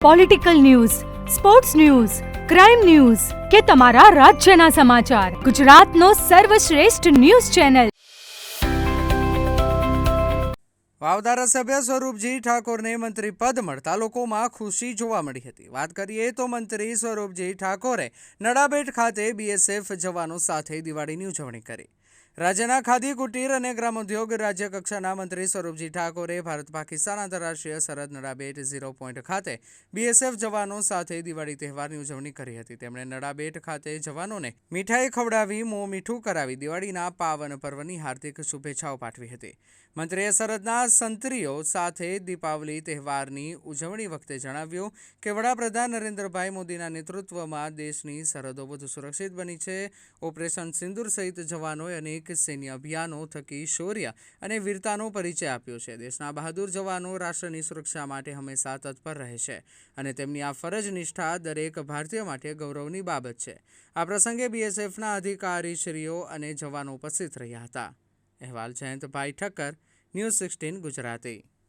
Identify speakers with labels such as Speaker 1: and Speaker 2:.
Speaker 1: Political news sports news crime news કે તમારા રાજ્યના સમાચાર ગુજરાતનો સર્વશ્રેષ્ઠ ન્યૂઝ ચેનલ
Speaker 2: વાવ ધારાસભ્ય સ્વરૂપજી ઠાકોરને મંત્રી પદ મળતા લોકોમાં ખુશી જોવા મળી હતી. વાત કરીએ તો મંત્રી સ્વરૂપજી ઠાકોરે નડાબેટ ખાતે બીએસએફ જવાનો સાથે દિવાળીની ઉજવણી કરી. રાજ્યના ખાદી, કુટીર અને ગ્રામોદ્યોગ રાજ્ય કક્ષાના મંત્રી સ્વરૂપજી ઠાકોરે ભારત પાકિસ્તાન આંતરરાષ્ટ્રીય સરહદ નડાબેટ ઝીરો પોઈન્ટ ખાતે બીએસએફ જવાનો સાથે દિવાળી તહેવારની ઉજવણી કરી હતી. તેમણે નડાબેટ ખાતે જવાનોને મીઠાઈ ખવડાવી, મોં મીઠું કરાવી, દિવાળીના પાવન પર્વની હાર્દિક શુભેચ્છાઓ પાઠવી હતી. મંત્રીએ સરહદના સંત્રીઓ સાથે દીપાવલી તહેવારની ઉજવણી વખતે જણાવ્યું કે વડાપ્રધાન નરેન્દ્રભાઈ મોદીના નેતૃત્વમાં દેશની સરહદો વધુ સુરક્ષિત બની છે. ઓપરેશન સિંદૂર સહિત જવાનોએ અનેક સૈન્ય અભિયાનો થકી શૌર્ય અને વીરતાનો પરિચય આપ્યો છે. દેશના બહાદુર જવાનો રાષ્ટ્રની સુરક્ષા માટે હંમેશા તત્પર રહે છે અને તેમની આ ફરજ નિષ્ઠા દરેક ભારતીય માટે ગૌરવની બાબત છે. આ પ્રસંગે બીએસએફના અધિકારીશ્રીઓ અને જવાનો ઉપસ્થિત રહ્યા હતા. અહેવાલ જયંતભાઈ ઠક્કર, ન્યૂઝ સિક્સટીન ગુજરાતી.